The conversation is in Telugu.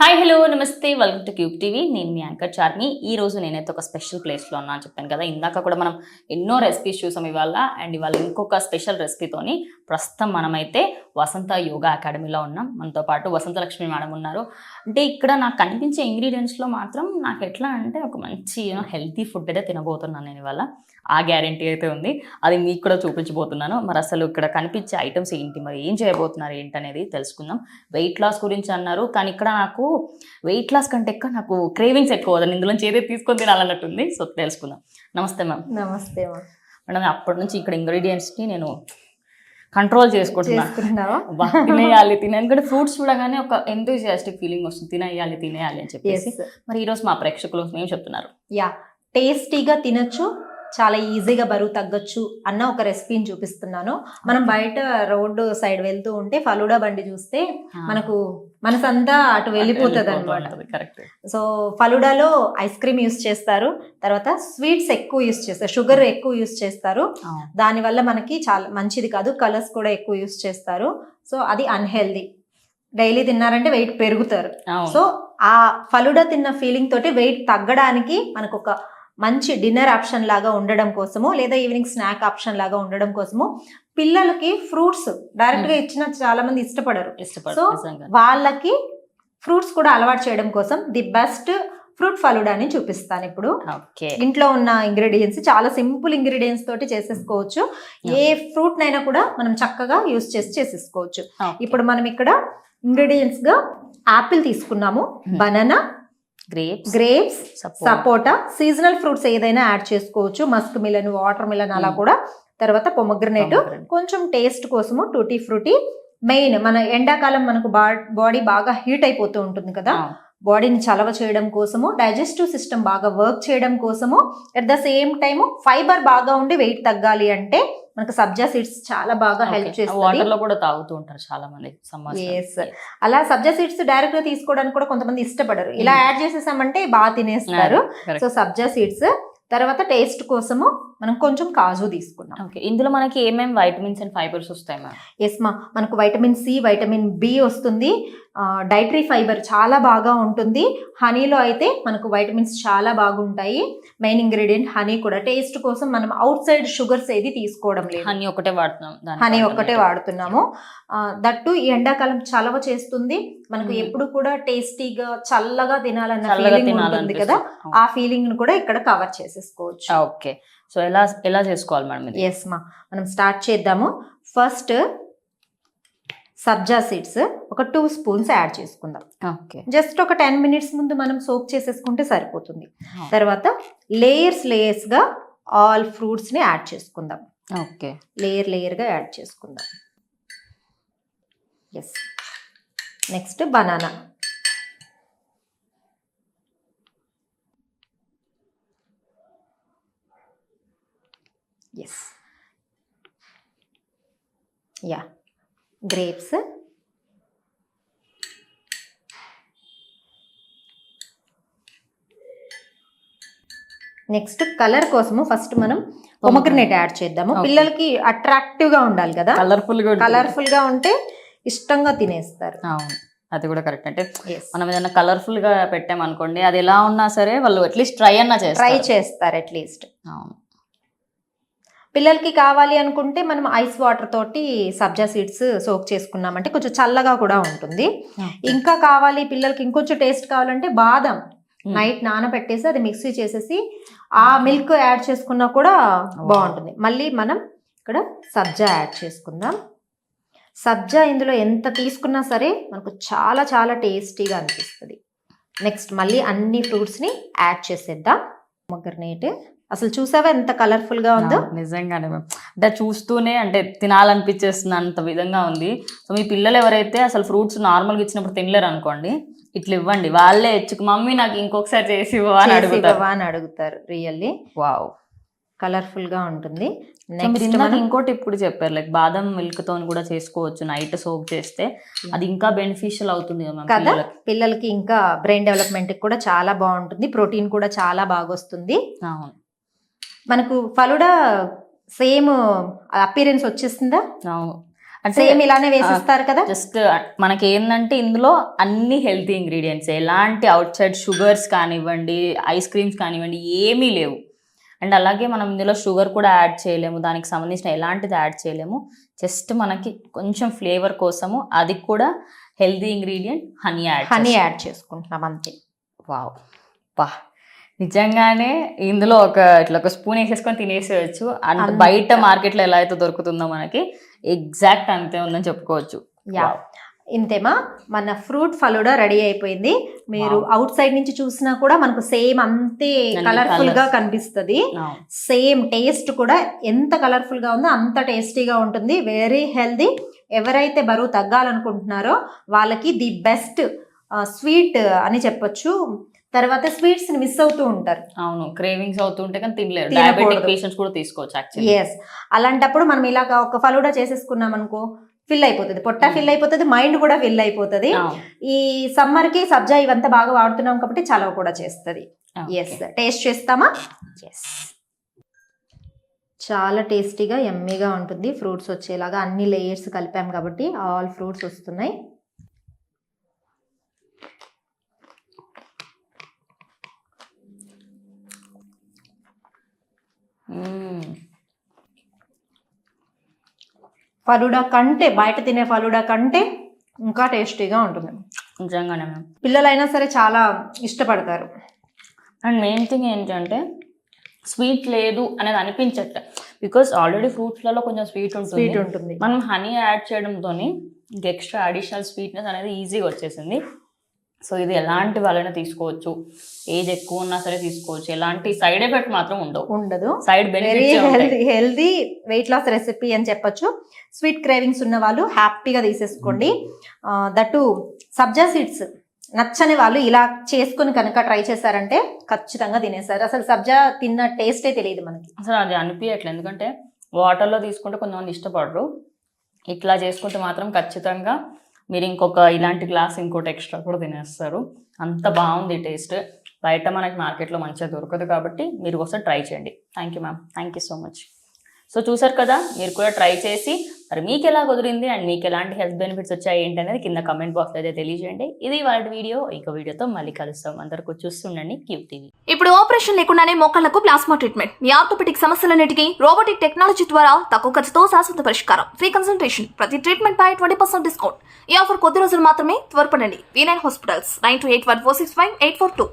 హాయ్ హలో నమస్తే వెల్కమ్ టు క్యూబ్ టీవీ నేను మీ యాంకర్ చార్మి. ఈ రోజు నేనైతే ఒక స్పెషల్ ప్లేస్లో ఉన్నాను చెప్పాను కదా. ఇందాక కూడా మనం ఎన్నో రెసిపీస్ చూసాం ఇవాళ. అండ్ ఇవాళ ఇంకొక స్పెషల్ రెసిపీతోని ప్రస్తుతం మనమైతే వసంత యోగా అకాడమీలో ఉన్నాం. మనతో పాటు వసంత లక్ష్మి మేడం ఉన్నారు. అంటే ఇక్కడ నాకు కనిపించే ఇంగ్రీడియంట్స్లో మాత్రం నాకు ఎట్లా అంటే ఒక మంచి హెల్తీ ఫుడ్ అయితే తినబోతున్నాను నేను ఇవాళ. ఆ గ్యారంటీ అయితే ఉంది. అది మీకు కూడా చూపించబోతున్నాను. మరి అసలు ఇక్కడ కనిపించే ఐటమ్స్ ఏంటి? మరి ఏం చేయబోతున్నారు ఏంటి అనేది తెలుసుకుందాం. వెయిట్ లాస్ గురించి అన్నారు. కానీ ఇక్కడ నాకు వెయిట్ లాస్ కంటే ఎక్కువ నాకు క్రేవింగ్స్ ఎక్కువ. అవుతుంది ఇందులో ఏదో తీసుకొని తినాలన్నట్టుంది. సో తెలుసుకుందాం. నమస్తే మ్యామ్. నమస్తే మా మేడం అప్పటి నుంచి ఇక్కడ ఇంగ్రీడియంట్స్ని నేను కంట్రోల్ వా, తినేయాలి. తినే ఎందుకంటే ఫ్రూట్స్ చూడగానే ఒక ఎంతూజియాస్టిక్ ఫీలింగ్ వస్తుంది. తినేయాలి తినేయాలి అని చెప్పేసి. మరి ఈరోజు మా ప్రేక్షకులు ఏం చెప్తున్నారు? యా టేస్టీగా తినొచ్చు చాలా ఈజీగా బరువు తగ్గొచ్చు అన్న ఒక రెసిపీని చూపిస్తున్నాను. మనం బయట రోడ్డు సైడ్ వెళ్తూ ఉంటే ఫలూడా బండి చూస్తే మనకు మనసంతా అటు వెళ్ళిపోతుంది అనమాట సో ఫలూడాలో ఐస్ క్రీమ్ యూస్ చేస్తారు. తర్వాత స్వీట్స్ ఎక్కువ యూస్ చేస్తారు. షుగర్ ఎక్కువ యూస్ చేస్తారు. దానివల్ల మనకి చాలా మంచిది కాదు. కలర్స్ కూడా ఎక్కువ యూస్ చేస్తారు. సో అది అన్హెల్దీ. డైలీ తిన్నారంటే వెయిట్ పెరుగుతారు. సో ఆ ఫలుడా తిన్న ఫీలింగ్ తోటి వెయిట్ తగ్గడానికి మనకు ఒక మంచి డిన్నర్ ఆప్షన్ లాగా ఉండడం కోసము లేదా ఈవినింగ్ స్నాక్ ఆప్షన్ లాగా ఉండడం కోసము పిల్లలకి ఫ్రూట్స్ డైరెక్ట్గా ఇచ్చిన చాలా మంది ఇష్టపడరు. ఇష్టపడు సో వాళ్ళకి ఫ్రూట్స్ కూడా అలవాటు చేయడం కోసం ది బెస్ట్ ఫ్రూట్ ఫలుడాని చూపిస్తాను ఇప్పుడు. ఇంట్లో ఉన్న ఇంగ్రీడియంట్స్ చాలా సింపుల్ ఇంగ్రీడియంట్స్ తోటి చేసేసుకోవచ్చు. ఏ ఫ్రూట్ నైనా కూడా మనం చక్కగా యూస్ చేసి చేసేసుకోవచ్చు. ఇప్పుడు మనం ఇక్కడ ఇంగ్రీడియంట్స్గా ఆపిల్ తీసుకున్నాము. బనానా గ్రేప్స్ గ్రేప్స్ సపోటా సీజనల్ ఫ్రూట్స్ ఏదైనా యాడ్ చేసుకోవచ్చు. మస్క్ మిలన్ వాటర్ మిలన్ అలా Hmm. కూడా. తర్వాత పొమగ్రనేట్ కొంచెం టేస్ట్ కోసము టూటీ ఫ్రూటీ మెయిన్ మన ఎండాకాలం మనకు బాడీ బాగా హీట్ అయిపోతూ ఉంటుంది కదా. బాడీని చలవ చేయడం కోసము డైజెస్టివ్ సిస్టమ్ బాగా వర్క్ చేయడం కోసము at the same time fibre బాగా ఉండి వెయిట్ తగ్గాలి అంటే మనకు సబ్జా సీడ్స్ చాలా బాగా హెల్ప్ చేస్తుంది. వాటర్లో కూడా తాగుతూ ఉంటారు చాలా మంది. అలా సబ్జా సీడ్స్ డైరెక్ట్గా తీసుకోవడానికి కూడా కొంతమంది ఇష్టపడరు. ఇలా Hmm. యాడ్ చేసేసామంటే బాగా తినేస్తారు. సో సబ్జా సీడ్స్ తర్వాత టేస్ట్ కోసము మనం కొంచెం కాజు తీసుకున్నాం. ఓకే ఇందులో మనకి ఏమేమి వైటమిన్స్ అండ్ ఫైబర్స్ వస్తాయి మ్యామ్ ఎస్ మా మనకు వైటమిన్ సి వైటమిన్ బి వస్తుంది. డైటరీ ఫైబర్ చాలా బాగా ఉంటుంది. హనీలో అయితే మనకు వైటమిన్స్ చాలా బాగుంటాయి. మెయిన్ ఇంగ్రీడియంట్ హనీ కూడా. టేస్ట్ కోసం మనం అవుట్ సైడ్ షుగర్స్ ఏది తీసుకోవడం లేదు. హనీ ఒకటే వాడుతున్నాం హనీ. ఒక్కటే వాడుతున్నాము. దట్టు ఈ ఎండాకాలం చలవ చేస్తుంది. మనకు Hmm. ఎప్పుడు కూడా టేస్టీగా చల్లగా తినాలన్న ఫీలింగ్ ఉంటుంది కదా. ఆ ఫీలింగ్ను కూడా ఇక్కడ కవర్ చేసేసుకోవచ్చు. ఓకే సో ఎలా ఎలా చేసుకోవాలి మేడం ఎస్ మా మనం స్టార్ట్ చేద్దాము. ఫస్ట్ సబ్జా సీడ్స్ ఒక టూ స్పూన్స్ యాడ్ చేసుకుందాం. ఓకే. జస్ట్ ఒక టెన్ మినిట్స్ ముందు మనం సోక్ చేసేసుకుంటే సరిపోతుంది. తర్వాత లేయర్స్ లేయర్స్గా ఆల్ ఫ్రూట్స్ని యాడ్ చేసుకుందాం. ఓకే. లేయర్ లేయర్గా యాడ్ చేసుకుందాం. Yes next banana yes yeah grapes next colour కోసము ఫస్ట్ మనం పొమగ్రనేట్ యాడ్ చేద్దాము. పిల్లలకి అట్రాక్టివ్గా ఉండాలి కదా. కలర్ఫుల్గా. కలర్ఫుల్గా ఉంటే ఇష్టంగా తినేస్తారు. అవును. అది కూడా కరెక్ట్ అంటే. మనం ఏదైనా కలర్ఫుల్గా పెట్టామనుకోండి అది ఎలా ఉన్నా సరే వాళ్ళు అట్లీస్ట్ ట్రై అన్నా చేస్తారు. ట్రై చేస్తారు అట్లీస్ట్ అవును. పిల్లలకి కావాలి అనుకుంటే మనం ఐస్ వాటర్ తోటి సబ్జా సీడ్స్ సోక్ చేసుకున్నామంటే కొంచెం చల్లగా కూడా ఉంటుంది. ఇంకా కావాలి పిల్లలకి ఇంకొంచెం టేస్ట్ కావాలంటే బాదం. నైట్ నానబెట్టేసి అది మిక్సీ చేసేసి ఆ మిల్క్ యాడ్ చేసుకున్నా కూడా బాగుంటుంది. మళ్ళీ మనం ఇక్కడ సబ్జా యాడ్ చేసుకుందాం. సబ్జా ఇందులో ఎంత తీసుకున్నా సరే మనకు చాలా చాలా టేస్టీగా అనిపిస్తుంది. నెక్స్ట్ మళ్ళీ అన్ని ఫ్రూట్స్ని యాడ్ చేసేద్దాం. మొగ్గర్నేట్ అసలు చూసావా ఎంత కలర్ఫుల్గా ఉందో? నిజంగానే మ్యామ్ అంటే చూస్తూనే అంటే తినాలనిపించేస్తుంది అంత విధంగా ఉంది. సో మీ పిల్లలు ఎవరైతే అసలు ఫ్రూట్స్ నార్మల్గా ఇచ్చినప్పుడు తినలేరు అనుకోండి ఇట్లా ఇవ్వండి వాళ్ళే ఇచ్చుకు మమ్మీ నాకు ఇంకొకసారి చేసి ఇవ్వు" అని అడుగుతారు. రియల్లీ వావ్ కలర్ఫుల్గా ఉంటుంది. ఇంకోటి ఇప్పుడు చెప్పారు లైక్ బాదం మిల్క్తో కూడా చేసుకోవచ్చు నైట్ సోక్ చేస్తే. అది ఇంకా బెనిఫిషియల్ అవుతుంది కదా. పిల్లలకి. ఇంకా బ్రెయిన్ డెవలప్మెంట్ కూడా చాలా బాగుంటుంది ప్రోటీన్ కూడా చాలా బాగా వస్తుంది అవును. మనకు ఫలుడా సేమ్ అపీరెన్స్ వచ్చేస్తుందా? అవును. సేమ్ ఇలానే వేసిస్తారు కదా? జస్ట్ మనకి ఏంటంటే ఇందులో అన్ని హెల్తీ ఇంగ్రీడియంట్స్ ఎలాంటి అవుట్ సైడ్ షుగర్స్ కానివ్వండి ఐస్ క్రీమ్స్ కానివ్వండి ఏమీ లేవు. అండ్ అలాగే మనం ఇందులో షుగర్ కూడా యాడ్ చేయలేము దానికి సంబంధించిన ఎలాంటిది యాడ్ చేయలేము. జస్ట్ మనకి కొంచెం ఫ్లేవర్ కోసము అది కూడా healthy ingredient honey add honey add చేసుకుంటున్నాం అంతే. వావ్. వా నిజంగానే ఇందులో ఒక ఇట్లా ఒక స్పూన్ వేసేసుకొని తినేసేయచ్చు. అండ్ బయట మార్కెట్లో ఎలా అయితే దొరుకుతుందో మనకి ఎగ్జాక్ట్ అంతే ఉందని చెప్పుకోవచ్చు. యా. ఇంతేమా? మన ఫ్రూట్ ఫలూడా రెడీ అయిపోయింది. మీరు. అవుట్ సైడ్ నుంచి చూసినా కూడా మనకు సేమ్ అంతే కలర్ఫుల్గా. కనిపిస్తుంది. సేమ్ టేస్ట్ కూడా ఎంత కలర్ఫుల్గా ఉందో అంత టేస్టీగా ఉంటుంది. Very healthy. ఎవరైతే బరువు తగ్గాలనుకుంటున్నారో వాళ్ళకి ది బెస్ట్ స్వీట్ అని చెప్పొచ్చు. తర్వాత స్వీట్స్ని మిస్ అవుతూ ఉంటారు. అవును క్రేవింగ్స్ అవుతుంటే కానీ తినలేరు. డయాబెటిక్ పేషెంట్స్ కూడా తీసుకోవచ్చు యాక్చువల్లీ ఎస్ అలాంటప్పుడు మనం ఇలాగ ఒక ఫలూడా చేసేసుకున్నాం అనుకో ఫిల్ అయిపోతుంది. పొట్ట ఫిల్ అయిపోతుంది మైండ్ కూడా ఫిల్ అయిపోతుంది. ఈ సమ్మర్కి సబ్జా ఇవంతా బాగా వాడుతున్నాం కాబట్టి చలవ కూడా చేస్తుంది. ఎస్ టేస్ట్ చేస్తామా? చాలా టేస్టీగా ఎమ్మీగా ఉంటుంది. ఫ్రూట్స్ వచ్చేలాగా అన్ని లేయర్స్ కలిపాం కాబట్టి ఆల్ ఫ్రూట్స్ వస్తున్నాయి. ఫలూడా కంటే బయట తినే ఫలూడా కంటే ఇంకా టేస్టీగా ఉంటుంది. నిజంగానే మ్యామ్. పిల్లలైనా సరే చాలా ఇష్టపడతారు. అండ్ మెయిన్ థింగ్ ఏంటంటే స్వీట్ లేదు అనేది అనిపించట్లే. బికాస్ ఆల్రెడీ ఫ్రూట్స్లలో కొంచెం స్వీట్ ఉంటుంది. స్వీట్ ఉంటుంది. మనం హనీ యాడ్ చేయడంతో ఇంకా ఎక్స్ట్రా అడిషనల్ స్వీట్నెస్ అనేది ఈజీగా వచ్చేసింది. సో ఇది ఎలాంటి వాళ్ళైనా తీసుకోవచ్చు? ఏజ్ ఎక్కువ ఉన్నా సరే తీసుకోవచ్చు. ఎలాంటి సైడ్ ఎఫెక్ట్ మాత్రం ఉండవు. ఉండదు. Side very benefits healthy healthy weight loss recipe అని చెప్పొచ్చు. స్వీట్ క్రేవింగ్స్ ఉన్న వాళ్ళు హ్యాపీగా తీసేసుకోండి. దట్టు సబ్జా సీడ్స్ నచ్చని వాళ్ళు ఇలా చేసుకుని కనుక ట్రై చేశారంటే ఖచ్చితంగా తినేస్తారు. అసలు సబ్జా తిన్న టేస్టే తెలియదు మనకి. అసలు అది అనిపించట్లేదు ఎందుకంటే వాటర్లో తీసుకుంటే కొంతమంది ఇష్టపడరు. ఇట్లా చేసుకుంటే మాత్రం ఖచ్చితంగా మీరు ఇంకొక ఇలాంటి గ్లాస్ ఇంకోటి ఎక్స్ట్రా కూడా తినేస్తారు. అంత బాగుంది టేస్ట్ బయట మనకి మార్కెట్లో మంచిగా దొరకదు కాబట్టి మీరు ఒకసారి ట్రై చేయండి. Thank you ma'am thank you so much so చూసారు కదా మీరు కూడా ట్రై చేసి మరి మీకు ఎలా కుదిరింది అండ్ మీకు ఎలాంటి హెల్త్ బెనిఫిట్స్ వచ్చాయి ఏంటి అనేది కింద కమెంట్ బాక్స్ అయితే తెలియజేయండి. ఇది వాళ్ళ వీడియో ఇంకో వీడియోతో మళ్ళీ కలుస్తాం. అందరికీ చూస్తుండండి క్యూ టీవీ ఇప్పుడు ఆపరేషన్ లేకుండానే మొక్కలకు ప్లాస్మా ట్రీట్మెంట్ మీ ఆర్థోపెటిక్ సమస్యలన్నిటికీ రోబోటిక్ టెక్నాలజీ ద్వారా తక్కువ ఖర్చుతో శాశ్వత పరిష్కారం. ఫ్రీ కన్సల్టేషన్ ప్రతి ట్రీట్మెంట్ పై ట్వంటీ పర్సెంట్ డిస్కౌంట్ ఈ ఆఫర్ కొద్ది రోజులు మాత్రమే త్వరపడండి. V nine hospitals nine two eight one four six five eight four two